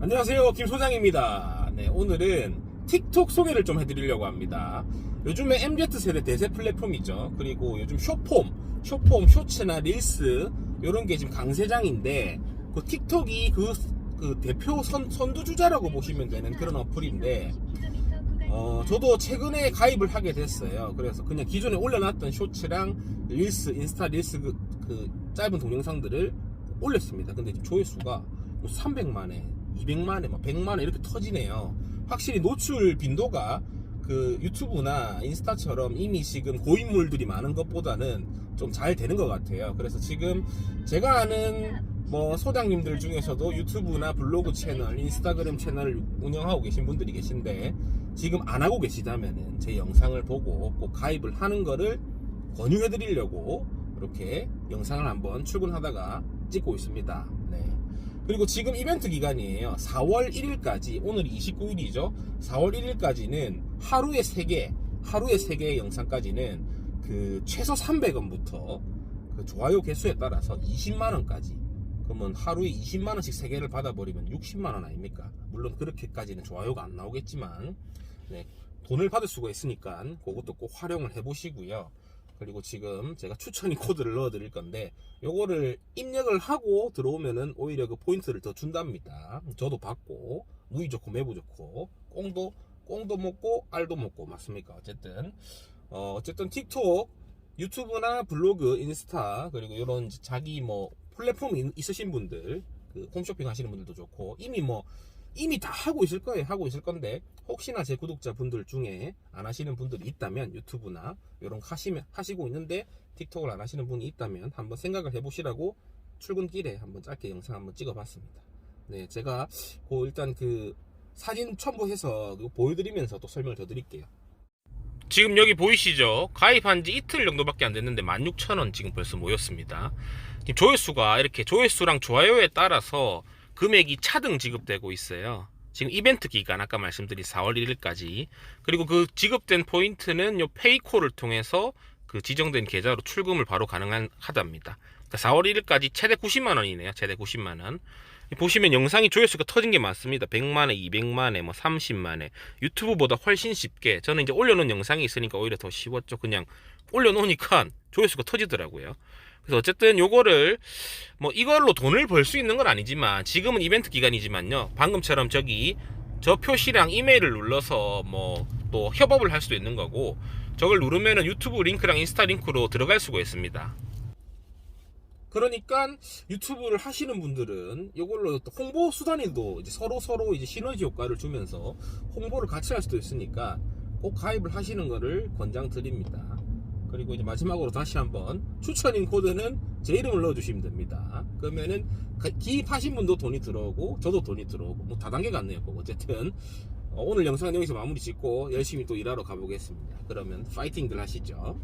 안녕하세요 김 소장입니다 네 오늘은 틱톡 소개를 좀 해드리려고 합니다 요즘에 MZ세대 대세 플랫폼이죠 그리고 요즘 쇼폼 쇼폼 쇼츠나 릴스 요런 게 지금 강세장인데 그 틱톡이 그, 그 대표 선, 선두주자라고 보시면 되는 그런 어플인데 어, 저도 최근에 가입을 하게 됐어요. 그래서 그냥 기존에 올려놨던 쇼츠랑 릴스, 인스타 릴스 그, 그 짧은 동영상들을 올렸습니다. 근데 조회수가 뭐 300만에, 200만에, 막 100만에 이렇게 터지네요. 확실히 노출 빈도가 그 유튜브나 인스타처럼 이미 지금 고인물들이 많은 것보다는 좀 잘 되는 것 같아요. 그래서 지금 제가 아는 뭐 소장님들 중에서도 유튜브나 블로그 채널, 인스타그램 채널을 운영하고 계신 분들이 계신데 지금 안 하고 계시다면은 제 영상을 보고 꼭 가입을 하는 거를 권유해 드리려고 이렇게 영상을 한번 출근하다가 찍고 있습니다. 네. 그리고 지금 이벤트 기간이에요. 4월 1일까지, 오늘 29일이죠. 4월 1일까지는 하루에 3개, 하루에 3개의 영상까지는 그 최소 300원부터 그 좋아요 개수에 따라서 20만원까지. 그러면 하루에 20만원씩 3개를 받아버리면 60만원 아닙니까? 물론 그렇게까지는 좋아요가 안 나오겠지만, 네. 돈을 받을 수가 있으니까 그것도 꼭 활용을 해보시고요. 그리고 지금 제가 추천이 코드를 넣어 드릴 건데 요거를 입력을 하고 들어오면은 오히려 그 포인트를 더 준답니다. 저도 받고 무이 좋고 매부 좋고 꽁도 꽁도 먹고 알도 먹고 맞습니까? 어쨌든 어 어쨌든 틱톡 유튜브나 블로그, 인스타 그리고 이런 자기 뭐 플랫폼이 있으신 분들 그 홈쇼핑 하시는 분들도 좋고 이미 뭐 이미 다 하고 있을 거예요. 하고 있을 건데 혹시나 제 구독자 분들 중에 안 하시는 분들이 있다면 유튜브나 이런 거 하시면 하시고 있는데 틱톡을 안 하시는 분이 있다면 한번 생각을 해보시라고 출근길에 한번 짧게 영상 한번 찍어봤습니다. 네, 제가 그 일단 그 사진 첨부해서 보여드리면서 또 설명을 더 드릴게요. 지금 여기 보이시죠? 가입한 지 이틀 정도밖에 안 됐는데 16,000원 지금 벌써 모였습니다. 지금 조회수가 이렇게 조회수랑 좋아요에 따라서 금액이 차등 지급되고 있어요. 지금 이벤트 기간 아까 말씀드린 4월 1일까지 그리고 그 지급된 포인트는 요 페이콜을 통해서 그 지정된 계좌로 출금을 바로 가능한 하답니다. 그러니까 4월 1일까지 최대 90만 원이네요. 최대 90만 원. 보시면 영상이 조회수가 터진 게 많습니다. 100만에, 200만에, 뭐 30만에 유튜브보다 훨씬 쉽게 저는 이제 올려놓은 영상이 있으니까 오히려 더 쉬웠죠. 그냥 올려놓으니까 조회수가 터지더라고요. 그래서 어쨌든 요거를 뭐 이걸로 돈을 벌 수 있는 건 아니지만 지금은 이벤트 기간이지만요. 방금처럼 저기 저 표시랑 이메일을 눌러서 뭐 또 협업을 할 수도 있는 거고 저걸 누르면은 유튜브 링크랑 인스타 링크로 들어갈 수가 있습니다. 그러니까 유튜브를 하시는 분들은 이걸로 또 홍보 수단에도 이제 서로 서로 이제 시너지 효과를 주면서 홍보를 같이 할 수도 있으니까 꼭 가입을 하시는 거를 권장 드립니다. 그리고 이제 마지막으로 다시 한번 추천인 코드는 제 이름을 넣어주시면 됩니다. 그러면은 가- 기입하신 분도 돈이 들어오고 저도 돈이 들어오고 뭐 다단계 같네요. 뭐 어쨌든 어, 오늘 영상은 여기서 마무리 짓고 열심히 또 일하러 가보겠습니다. 그러면 파이팅들 하시죠.